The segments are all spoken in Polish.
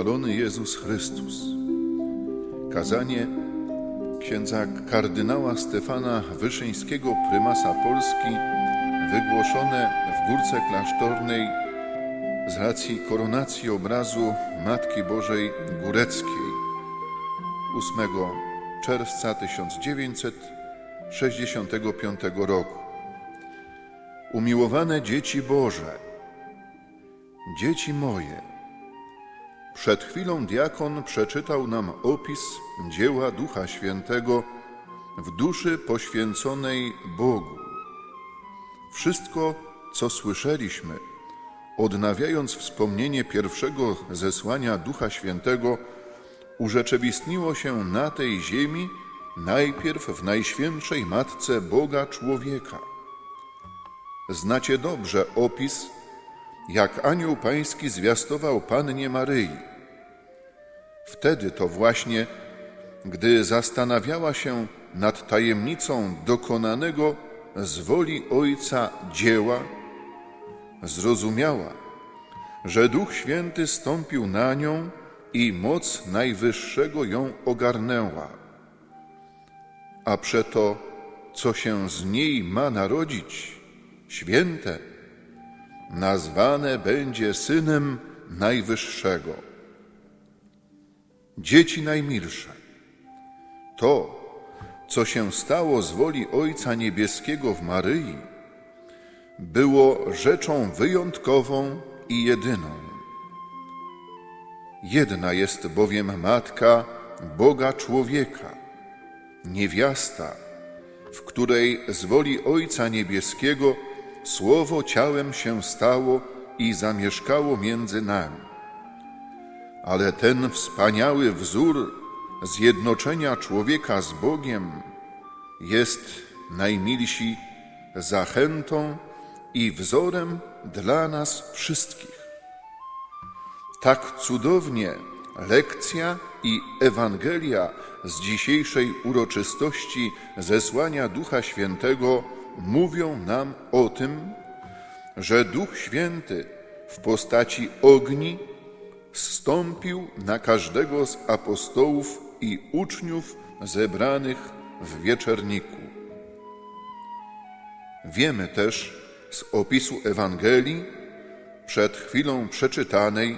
Chwalony Jezus Chrystus. Kazanie księdza kardynała Stefana Wyszyńskiego, prymasa Polski, wygłoszone w Górce Klasztornej z racji koronacji obrazu Matki Bożej Góreckiej 8 czerwca 1965 roku. Umiłowane dzieci Boże, dzieci moje, przed chwilą diakon przeczytał nam opis dzieła Ducha Świętego w duszy poświęconej Bogu. Wszystko, co słyszeliśmy, odnawiając wspomnienie pierwszego zesłania Ducha Świętego, urzeczywistniło się na tej ziemi najpierw w Najświętszej Matce Boga człowieka. Znacie dobrze opis, jak anioł pański zwiastował Pannie Maryi. Wtedy to właśnie, gdy zastanawiała się nad tajemnicą dokonanego z woli Ojca dzieła, zrozumiała, że Duch Święty stąpił na nią i moc Najwyższego ją ogarnęła. A przeto, co się z niej ma narodzić, święte, nazwane będzie Synem Najwyższego. Dzieci najmilsze, to, co się stało z woli Ojca Niebieskiego w Maryi, było rzeczą wyjątkową i jedyną. Jedna jest bowiem Matka Boga człowieka, niewiasta, w której z woli Ojca Niebieskiego Słowo ciałem się stało i zamieszkało między nami. Ale ten wspaniały wzór zjednoczenia człowieka z Bogiem jest najmilsi zachętą i wzorem dla nas wszystkich. Tak cudownie lekcja i Ewangelia z dzisiejszej uroczystości zesłania Ducha Świętego mówią nam o tym, że Duch Święty w postaci ogni zstąpił na każdego z apostołów i uczniów zebranych w wieczerniku. Wiemy też z opisu Ewangelii przed chwilą przeczytanej,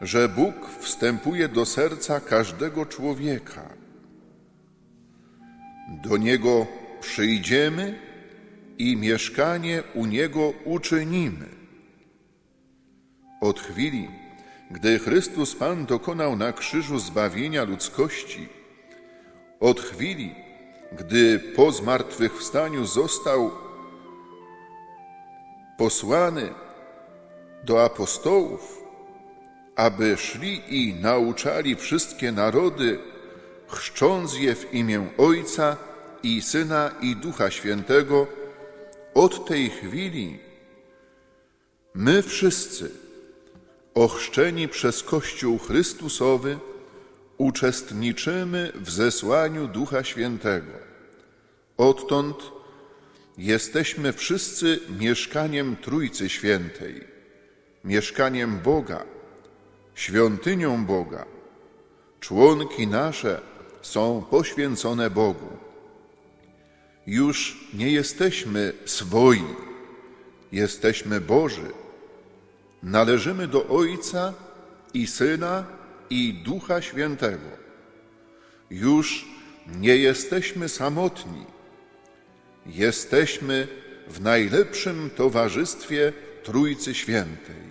że Bóg wstępuje do serca każdego człowieka. Do niego przyjdziemy i mieszkanie u niego uczynimy. Od chwili, gdy Chrystus Pan dokonał na krzyżu zbawienia ludzkości, od chwili, gdy po zmartwychwstaniu został posłany do apostołów, aby szli i nauczali wszystkie narody, chrzcząc je w imię Ojca i Syna i Ducha Świętego, od tej chwili my wszyscy, ochrzczeni przez Kościół Chrystusowy, uczestniczymy w zesłaniu Ducha Świętego. Odtąd jesteśmy wszyscy mieszkaniem Trójcy Świętej, mieszkaniem Boga, świątynią Boga. Członki nasze są poświęcone Bogu. Już nie jesteśmy swoi, jesteśmy Boży. Należymy do Ojca i Syna i Ducha Świętego. Już nie jesteśmy samotni, jesteśmy w najlepszym towarzystwie Trójcy Świętej.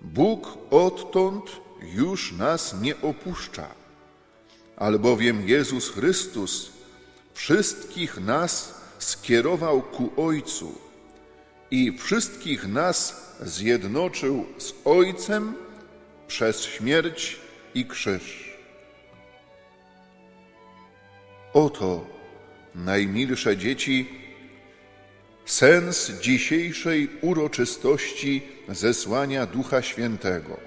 Bóg odtąd już nas nie opuszcza, albowiem Jezus Chrystus wszystkich nas skierował ku Ojcu i wszystkich nas zjednoczył z Ojcem przez śmierć i krzyż. Oto, najmilsze dzieci, sens dzisiejszej uroczystości zesłania Ducha Świętego.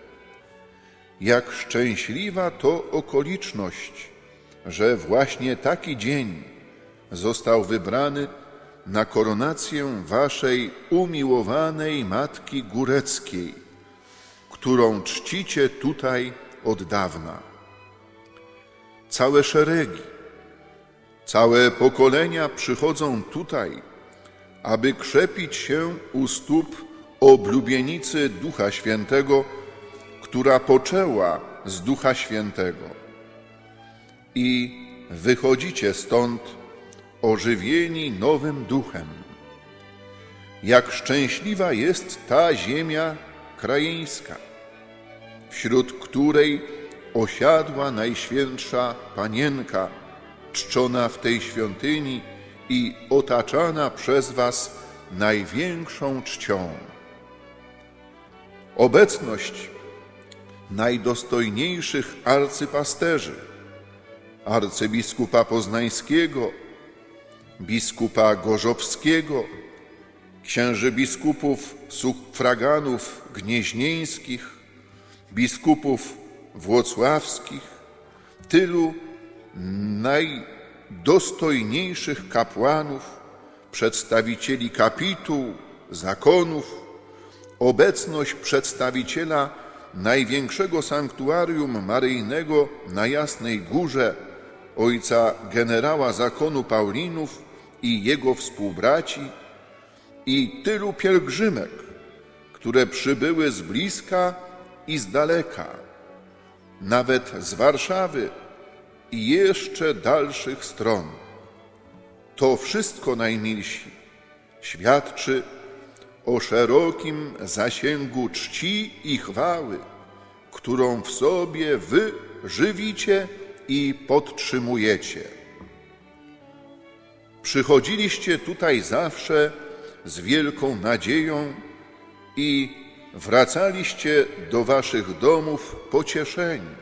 Jak szczęśliwa to okoliczność, że właśnie taki dzień został wybrany na koronację waszej umiłowanej Matki Góreckiej, którą czcicie tutaj od dawna. Całe szeregi, całe pokolenia przychodzą tutaj, aby krzepić się u stóp oblubienicy Ducha Świętego, która poczęła z Ducha Świętego. I wychodzicie stąd ożywieni nowym duchem. Jak szczęśliwa jest ta ziemia krajeńska, wśród której osiadła Najświętsza Panienka, czczona w tej świątyni i otaczana przez Was największą czcią. Obecność najdostojniejszych arcypasterzy, arcybiskupa poznańskiego, biskupa gorzowskiego, księży biskupów sufraganów gnieźnieńskich, biskupów włocławskich, tylu najdostojniejszych kapłanów, przedstawicieli kapituł, zakonów, obecność przedstawiciela największego sanktuarium maryjnego na Jasnej Górze, ojca generała zakonu Paulinów i jego współbraci, i tylu pielgrzymek, które przybyły z bliska i z daleka, nawet z Warszawy i jeszcze dalszych stron. To wszystko, najmilsi, świadczy o szerokim zasięgu czci i chwały, którą w sobie wy żywicie i podtrzymujecie. Przychodziliście tutaj zawsze z wielką nadzieją i wracaliście do waszych domów pocieszeni.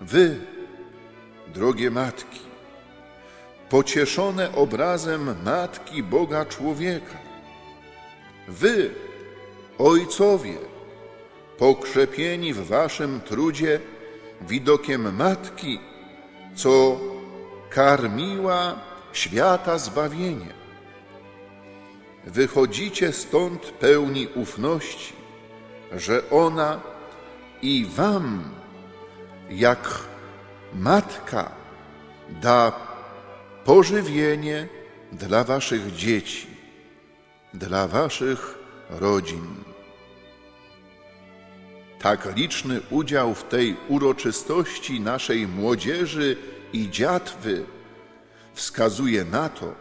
Wy, drogie matki, pocieszone obrazem Matki Boga Człowieka, wy, ojcowie, pokrzepieni w waszym trudzie widokiem Matki, co karmiła świata zbawienie. Wychodzicie stąd pełni ufności, że ona i wam, jak matka, da pożywienie dla waszych dzieci, dla waszych rodzin. Tak liczny udział w tej uroczystości naszej młodzieży i dziatwy wskazuje na to,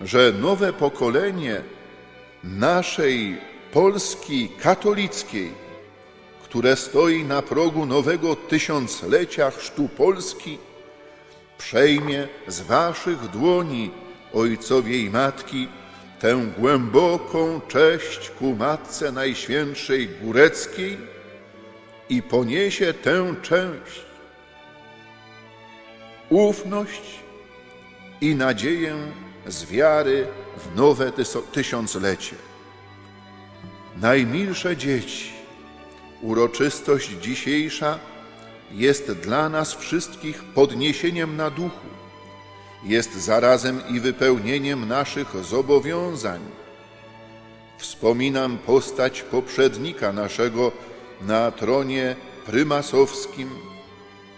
że nowe pokolenie naszej Polski katolickiej, które stoi na progu nowego tysiąclecia chrztu Polski, przejmie z waszych dłoni, ojcowie i matki, tę głęboką cześć ku Matce Najświętszej Góreckiej i poniesie tę część, ufność i nadzieję z wiary w nowe tysiąclecie. Najmilsze dzieci, uroczystość dzisiejsza jest dla nas wszystkich podniesieniem na duchu, jest zarazem i wypełnieniem naszych zobowiązań. Wspominam postać poprzednika naszego na tronie prymasowskim,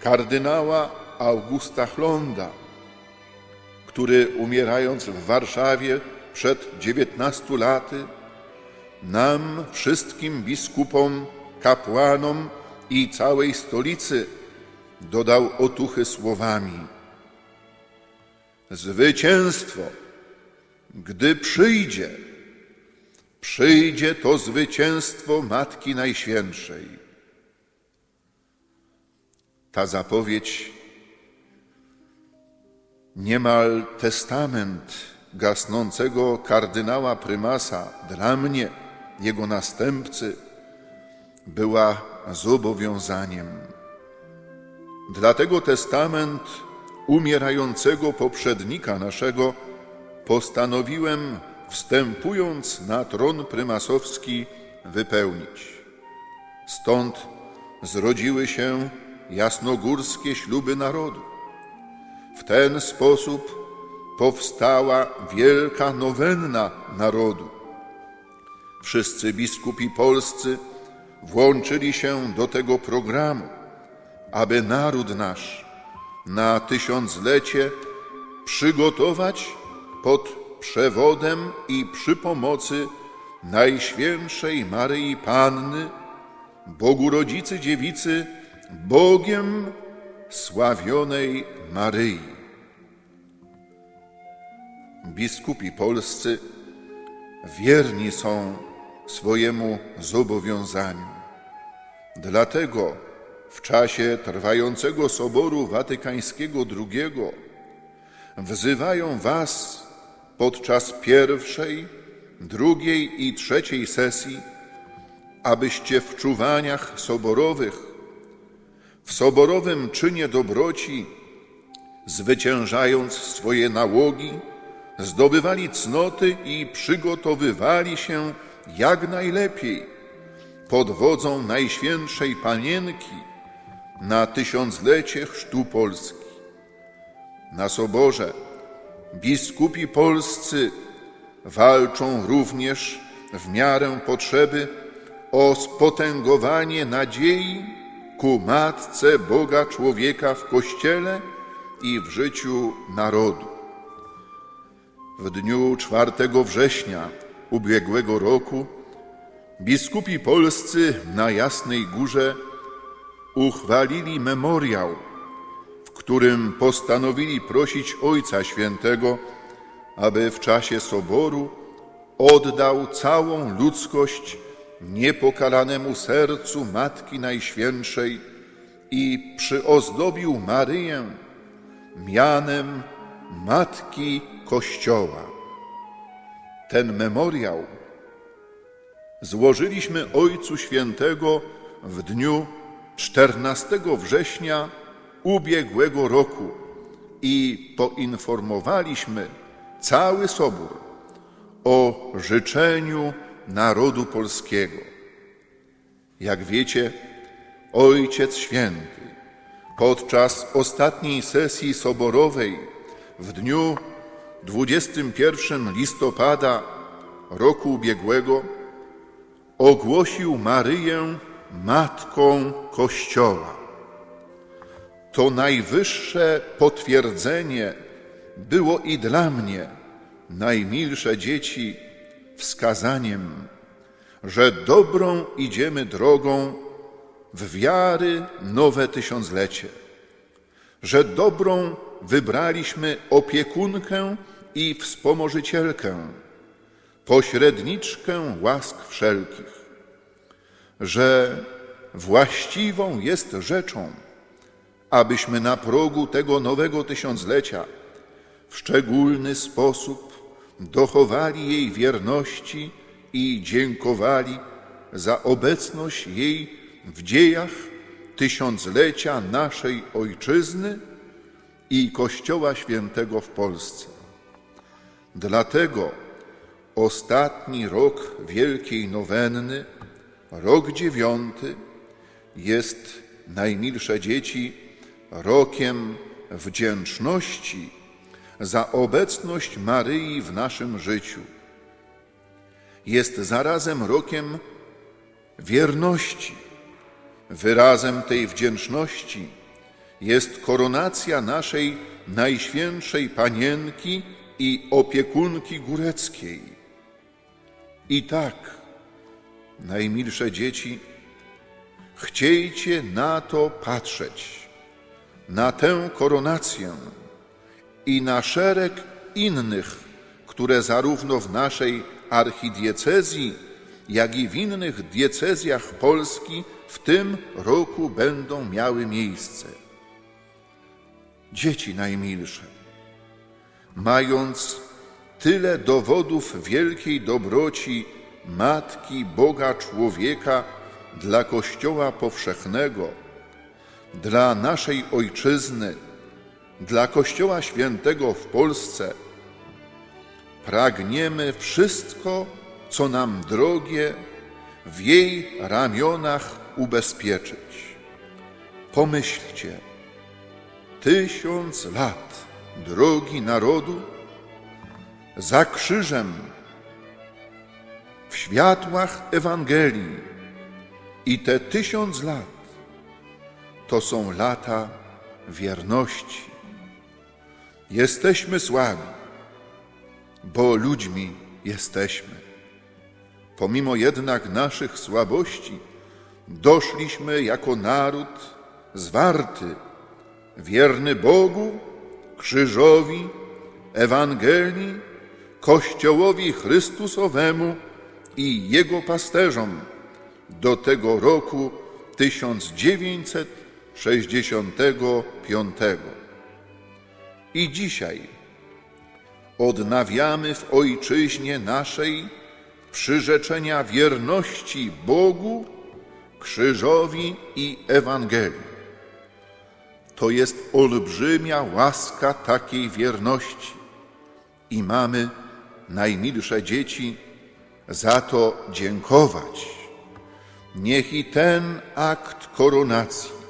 kardynała Augusta Chlonda, który umierając w Warszawie przed 19 laty, nam wszystkim biskupom, kapłanom i całej stolicy dodał otuchy słowami: Zwycięstwo, gdy przyjdzie, przyjdzie to zwycięstwo Matki Najświętszej. Ta zapowiedź niemal testament gasnącego kardynała prymasa dla mnie, jego następcy, była zobowiązaniem. Dlatego testament umierającego poprzednika naszego postanowiłem, wstępując na tron prymasowski, wypełnić. Stąd zrodziły się jasnogórskie śluby narodu. W ten sposób powstała wielka nowenna narodu. Wszyscy biskupi polscy włączyli się do tego programu, aby naród nasz na tysiąclecie przygotować pod przewodem i przy pomocy Najświętszej Maryi Panny, Bogu Rodzicy Dziewicy, Bogiem sławionej Maryi. Biskupi polscy wierni są swojemu zobowiązaniu. Dlatego w czasie trwającego Soboru Watykańskiego II wzywają Was podczas pierwszej, drugiej i trzeciej sesji, abyście w czuwaniach soborowych, w soborowym czynie dobroci, zwyciężając swoje nałogi, zdobywali cnoty i przygotowywali się jak najlepiej pod wodzą Najświętszej Panienki na tysiąclecie chrztu Polski. Na soborze biskupi polscy walczą również w miarę potrzeby o spotęgowanie nadziei ku Matce Boga człowieka w Kościele i w życiu narodu. W dniu 4 września ubiegłego roku biskupi polscy na Jasnej Górze uchwalili memoriał, w którym postanowili prosić Ojca Świętego, aby w czasie soboru oddał całą ludzkość niepokalanemu sercu Matki Najświętszej i przyozdobił Maryję mianem Matki Kościoła. Ten memoriał złożyliśmy Ojcu Świętego w dniu 14 września ubiegłego roku i poinformowaliśmy cały Sobór o życzeniu narodu polskiego. Jak wiecie, Ojciec Święty podczas ostatniej sesji soborowej w dniu 21 listopada roku ubiegłego ogłosił Maryję Matką Kościoła. To najwyższe potwierdzenie było i dla mnie, najmilsze dzieci, wskazaniem, że dobrą idziemy drogą w wiary nowe tysiąclecie, że dobrą wybraliśmy opiekunkę i wspomożycielkę, pośredniczkę łask wszelkich, że właściwą jest rzeczą, abyśmy na progu tego nowego tysiąclecia w szczególny sposób dochowali jej wierności i dziękowali za obecność jej w dziejach tysiąclecia naszej Ojczyzny i Kościoła Świętego w Polsce. Dlatego ostatni rok Wielkiej Nowenny, rok dziewiąty, jest, najmilsze dzieci, rokiem wdzięczności za obecność Maryi w naszym życiu. Jest zarazem rokiem wierności. Wyrazem tej wdzięczności jest koronacja naszej Najświętszej Panienki i opiekunki góreckiej. I tak, najmilsze dzieci, chciejcie na to patrzeć, na tę koronację i na szereg innych, które zarówno w naszej archidiecezji, jak i w innych diecezjach Polski w tym roku będą miały miejsce. Dzieci najmilsze, mając tyle dowodów wielkiej dobroci Matki Boga Człowieka dla Kościoła powszechnego, dla naszej Ojczyzny, dla Kościoła Świętego w Polsce, pragniemy wszystko, co nam drogie, w jej ramionach ubezpieczyć. Pomyślcie, tysiąc lat drogi narodu za krzyżem w światłach Ewangelii I te tysiąc lat to są lata wierności. Jesteśmy słabi, bo ludźmi jesteśmy. Pomimo jednak naszych słabości, doszliśmy jako naród zwarty, wierny Bogu, krzyżowi, Ewangelii, Kościołowi Chrystusowemu i Jego pasterzom do tego roku 1965. I dzisiaj odnawiamy w Ojczyźnie naszej przyrzeczenia wierności Bogu, krzyżowi i Ewangelii. To jest olbrzymia łaska takiej wierności i mamy, najmilsze dzieci, za to dziękować. Niech i ten akt koronacji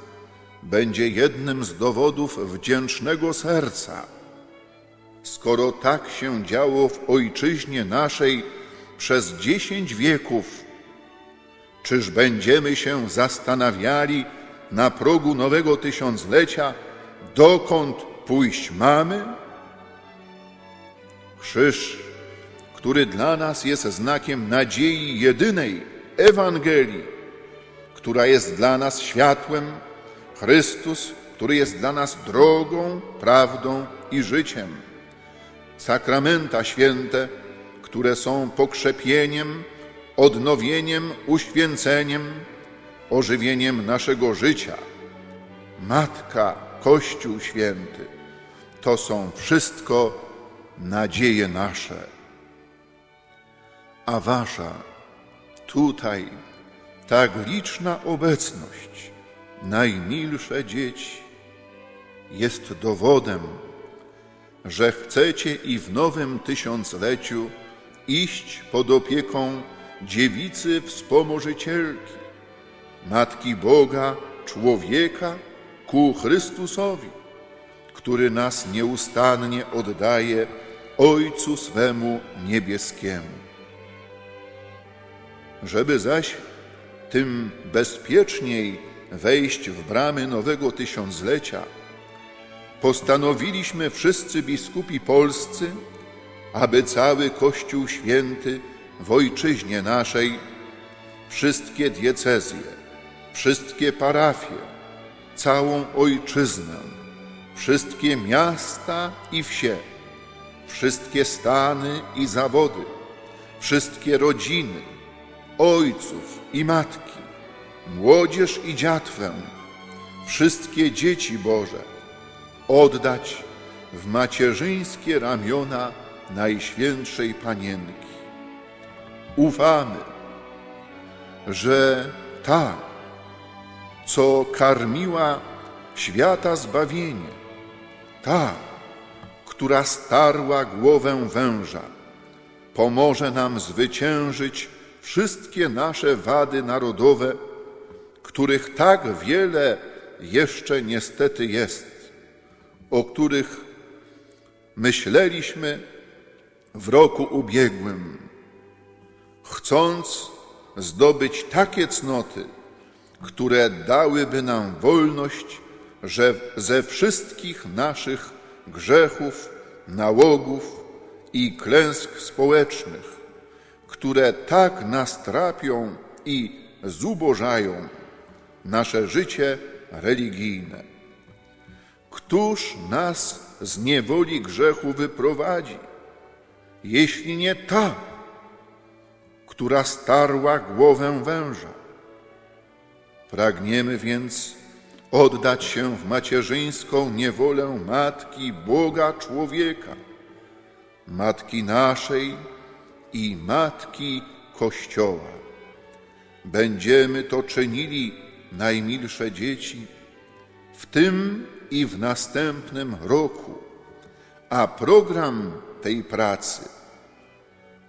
będzie jednym z dowodów wdzięcznego serca, skoro tak się działo w ojczyźnie naszej przez dziesięć wieków. Czyż będziemy się zastanawiali na progu nowego tysiąclecia, dokąd pójść mamy? Krzyż, który dla nas jest znakiem nadziei jedynej Ewangelii, która jest dla nas światłem, Chrystus, który jest dla nas drogą, prawdą i życiem. Sakramenta święte, które są pokrzepieniem, odnowieniem, uświęceniem, ożywieniem naszego życia. Matka, Kościół Święty, to są wszystko nadzieje nasze. A wasza tutaj tak liczna obecność, najmilsze dzieci, jest dowodem, że chcecie i w nowym tysiącleciu iść pod opieką dziewicy wspomożycielki, Matki Boga, człowieka ku Chrystusowi, który nas nieustannie oddaje Ojcu swemu niebieskiemu. Żeby zaś tym bezpieczniej wejść w bramy nowego tysiąclecia, postanowiliśmy wszyscy biskupi polscy, aby cały Kościół Święty w ojczyźnie naszej, wszystkie diecezje, wszystkie parafie, całą ojczyznę, wszystkie miasta i wsie, wszystkie stany i zawody, wszystkie rodziny, ojców i matki, młodzież i dziatwę, wszystkie dzieci Boże oddać w macierzyńskie ramiona Najświętszej Panienki. Ufamy, że ta, co karmiła świata zbawienie, ta, która starła głowę węża, pomoże nam zwyciężyć wszystkie nasze wady narodowe, których tak wiele jeszcze niestety jest, o których myśleliśmy w roku ubiegłym, chcąc zdobyć takie cnoty, które dałyby nam wolność, że ze wszystkich naszych grzechów, nałogów i klęsk społecznych, które tak nas trapią i zubożają nasze życie religijne. Któż nas z niewoli grzechu wyprowadzi, jeśli nie ta, która starła głowę węża? Pragniemy więc oddać się w macierzyńską niewolę Matki Boga człowieka, Matki naszej i Matki Kościoła. Będziemy to czynili, najmilsze dzieci, w tym i w następnym roku, a program tej pracy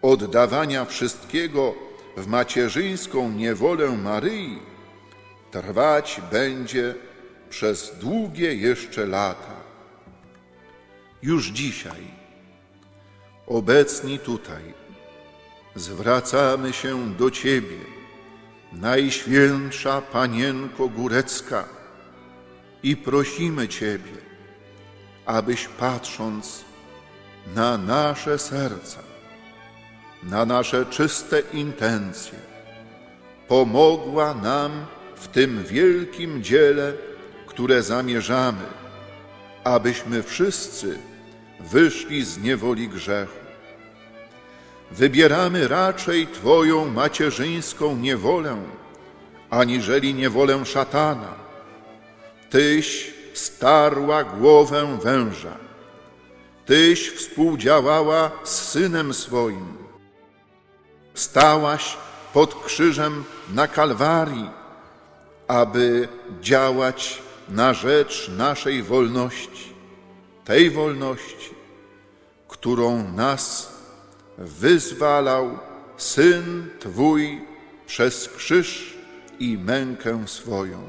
oddawania wszystkiego w macierzyńską niewolę Maryi trwać będzie przez długie jeszcze lata. Już dzisiaj, obecni tutaj, zwracamy się do Ciebie, Najświętsza Panienko Górecka, i prosimy Ciebie, abyś patrząc na nasze serca, na nasze czyste intencje, pomogła nam w tym wielkim dziele, które zamierzamy, abyśmy wszyscy wyszli z niewoli grzechu. Wybieramy raczej Twoją macierzyńską niewolę, aniżeli niewolę szatana. Tyś starła głowę węża. Tyś współdziałała z Synem swoim. Stałaś pod krzyżem na Kalwarii, aby działać na rzecz naszej wolności, tej wolności, którą nas wyzwalał Syn Twój przez krzyż i mękę swoją.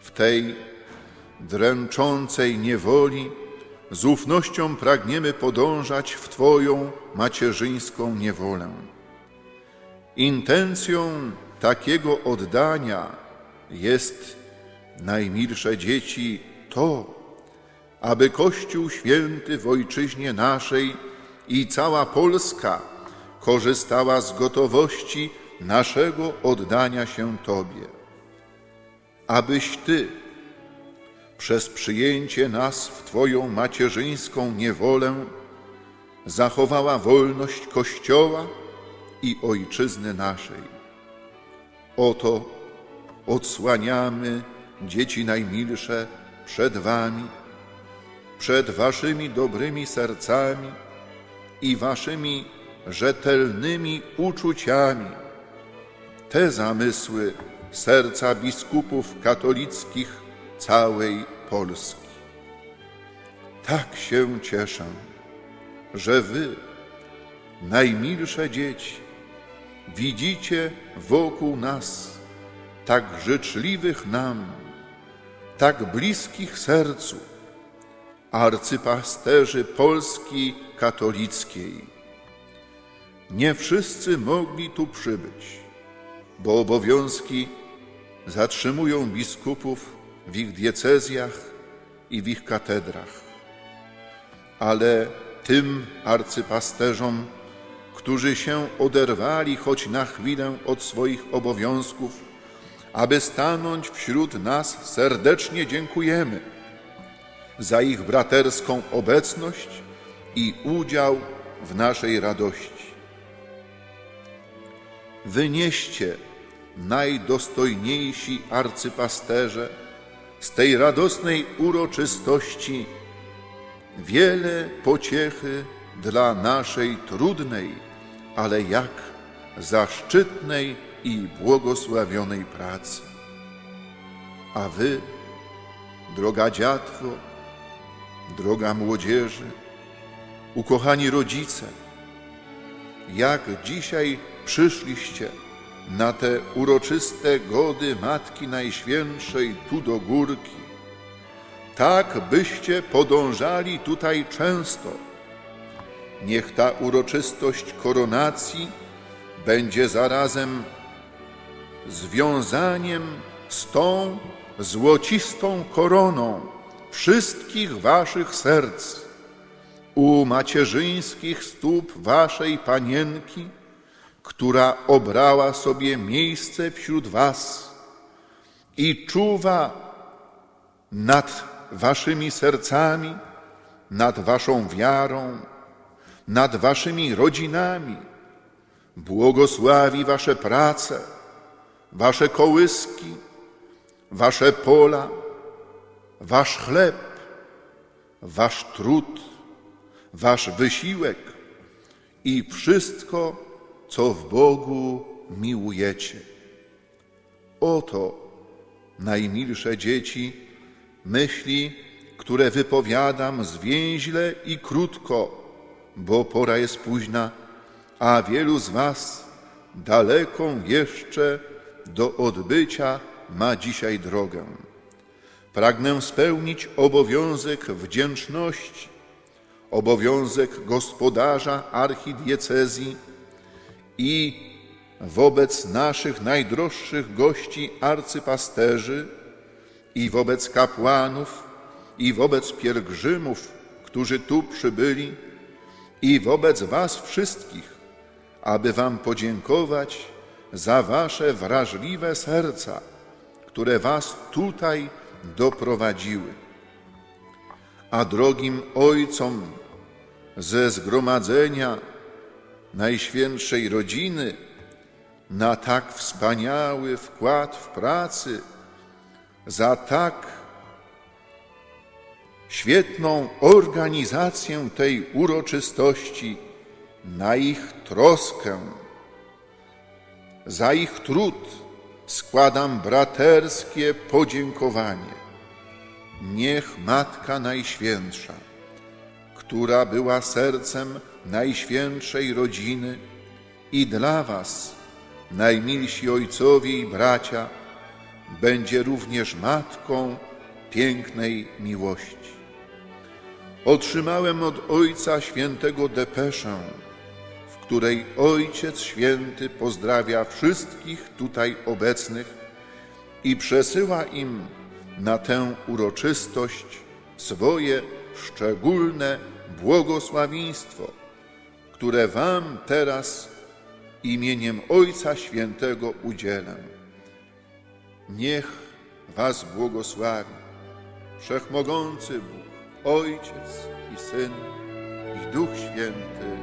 W tej dręczącej niewoli z ufnością pragniemy podążać w Twoją macierzyńską niewolę. Intencją takiego oddania jest, najmilsze dzieci, to, aby Kościół Święty w Ojczyźnie naszej i cała Polska korzystała z gotowości naszego oddania się Tobie. Abyś Ty, przez przyjęcie nas w Twoją macierzyńską niewolę, zachowała wolność Kościoła i Ojczyzny naszej. Oto odsłaniamy, dzieci najmilsze, przed Wami, przed Waszymi dobrymi sercami i Waszymi rzetelnymi uczuciami te zamysły serca biskupów katolickich całej Polski. Tak się cieszę, że Wy, najmilsze dzieci, widzicie wokół nas tak życzliwych nam, tak bliskich sercu arcypasterzy Polski katolickiej. Nie wszyscy mogli tu przybyć, bo obowiązki zatrzymują biskupów w ich diecezjach i w ich katedrach. Ale tym arcypasterzom, którzy się oderwali choć na chwilę od swoich obowiązków, aby stanąć wśród nas, serdecznie dziękujemy za ich braterską obecność i udział w naszej radości. Wynieście, najdostojniejsi arcypasterze, z tej radosnej uroczystości wiele pociechy dla naszej trudnej, ale jak zaszczytnej i błogosławionej pracy. A wy, droga dziatwo, droga młodzieży, ukochani rodzice, jak dzisiaj przyszliście na te uroczyste gody Matki Najświętszej tu do górki, tak byście podążali tutaj często. Niech ta uroczystość koronacji będzie zarazem związaniem z tą złocistą koroną wszystkich waszych serc, u macierzyńskich stóp waszej panienki, która obrała sobie miejsce wśród was i czuwa nad waszymi sercami, nad waszą wiarą, nad waszymi rodzinami, błogosławi wasze prace, wasze kołyski, wasze pola, wasz chleb, wasz trud, wasz wysiłek i wszystko, co w Bogu miłujecie. Oto, najmilsze dzieci, myśli, które wypowiadam zwięźle i krótko, bo pora jest późna, a wielu z Was daleką jeszcze do odbycia ma dzisiaj drogę. Pragnę spełnić obowiązek wdzięczności, obowiązek gospodarza archidiecezji i wobec naszych najdroższych gości arcypasterzy i wobec kapłanów i wobec pielgrzymów, którzy tu przybyli i wobec was wszystkich, aby wam podziękować za wasze wrażliwe serca, które was tutaj doprowadziły. A drogim ojcom ze zgromadzenia Najświętszej Rodziny na tak wspaniały wkład w pracy, za tak świetną organizację tej uroczystości, na ich troskę, za ich trud składam braterskie podziękowanie. Niech Matka Najświętsza, która była sercem Najświętszej Rodziny i dla Was, najmilsi ojcowie i bracia, będzie również Matką pięknej miłości. Otrzymałem od Ojca Świętego depeszę, której Ojciec Święty pozdrawia wszystkich tutaj obecnych i przesyła im na tę uroczystość swoje szczególne błogosławieństwo, które Wam teraz imieniem Ojca Świętego udzielę. Niech Was błogosławi Wszechmogący Bóg, Ojciec i Syn i Duch Święty.